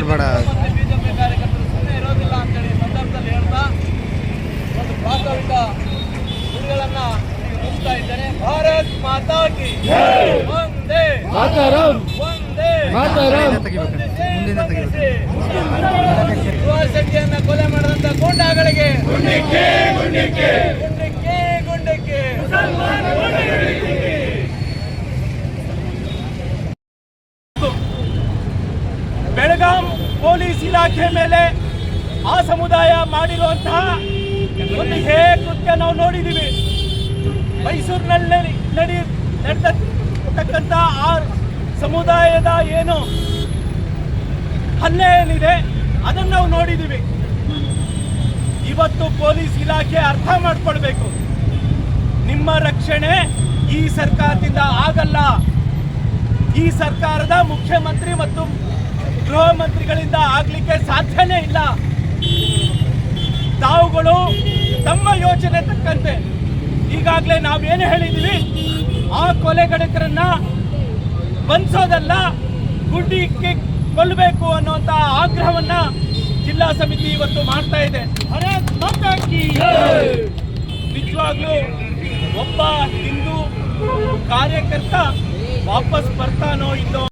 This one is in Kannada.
ಮಾತಾಡಬೇಡ. ಬಿಜೆಪಿ ಕಾರ್ಯಕರ್ತರು ಸುಮ್ಮನೆ ಇರೋದಿಲ್ಲ ಅಂತೇಳಿ ಸಂದರ್ಭದಲ್ಲಿ ಹೇಳ್ತಾ ಒಂದು ಪ್ರಾಥಮಿಕ ಗುರಿಗಳನ್ನು ಮುಗಿಸ್ತಾ ಇದ್ದಾರೆ ಭಾರತ್ ಮಾತಾ ಕಿ ಒಂದೇ ಮಾತಾರಂ ಒಂದೇ ಮಾತಾರಂ ಮುಂದಿನ ತೆಗಿಬೇಕು. ಕೊಲೆ ಮಾಡಿದಂತ ಗೂಂಡಾಗಳಿಗೆ ಬೆಳಗಾಂ ಪೊಲೀಸ್ ಇಲಾಖೆ ಮೇಲೆ ಆ ಸಮುದಾಯ ಮಾಡಿರುವಂತಹ ಒಂದು ಹೇ ಕೃತ್ಯ ನಾವು ನೋಡಿದ್ದೀವಿ. ಮೈಸೂರಿನಲ್ಲಿ ನಡಿ ನಡೆದತಕ್ಕಂಥ ಆ ಸಮುದಾಯದ ಏನು ಹಲ್ಲೆ ಏನಿದೆ ಅದನ್ನು ನಾವು ನೋಡಿದ್ದೀವಿ. ಇವತ್ತು ಪೊಲೀಸ್ ಇಲಾಖೆ ಅರ್ಥ ಮಾಡ್ಕೊಳ್ಬೇಕು. ನಿಮ್ಮ ರಕ್ಷಣೆ ಈ ಸರ್ಕಾರದಿಂದ ಆಗಲ್ಲ. ಈ ಸರ್ಕಾರದ ಮುಖ್ಯಮಂತ್ರಿ ಮತ್ತು ಗೃಹ ಮಂತ್ರಿಗಳಿಂದ ಆಗ್ಲಿಕ್ಕೆ ಸಾಧ್ಯನೇ ಇಲ್ಲ. ತಾವುಗಳು ತಮ್ಮ ಯೋಚನೆ ತಕ್ಕಂತೆ. ಈಗಾಗಲೇ ನಾವೇನು ಹೇಳಿದ್ದೀವಿ? ಆ ಕೊಲೆಗಡಕರನ್ನ ಬಂಧಿಸೋದಲ್ಲ ಗುಡ್ಡಿಕ್ಕೆ ಕೊಲ್ಲಬೇಕು ಅನ್ನುವಂತ ಆಗ್ರಹವನ್ನ ಜಿಲ್ಲಾ ಸಮಿತಿ ಇವತ್ತು ಮಾಡ್ತಾ ಇದೆ. ನಿಜವಾಗ್ಲೂ ಒಬ್ಬ ಹಿಂದೂ ಕಾರ್ಯಕರ್ತ ವಾಪಸ್ ಬರ್ತಾನೋ ಇಲ್ಲೋ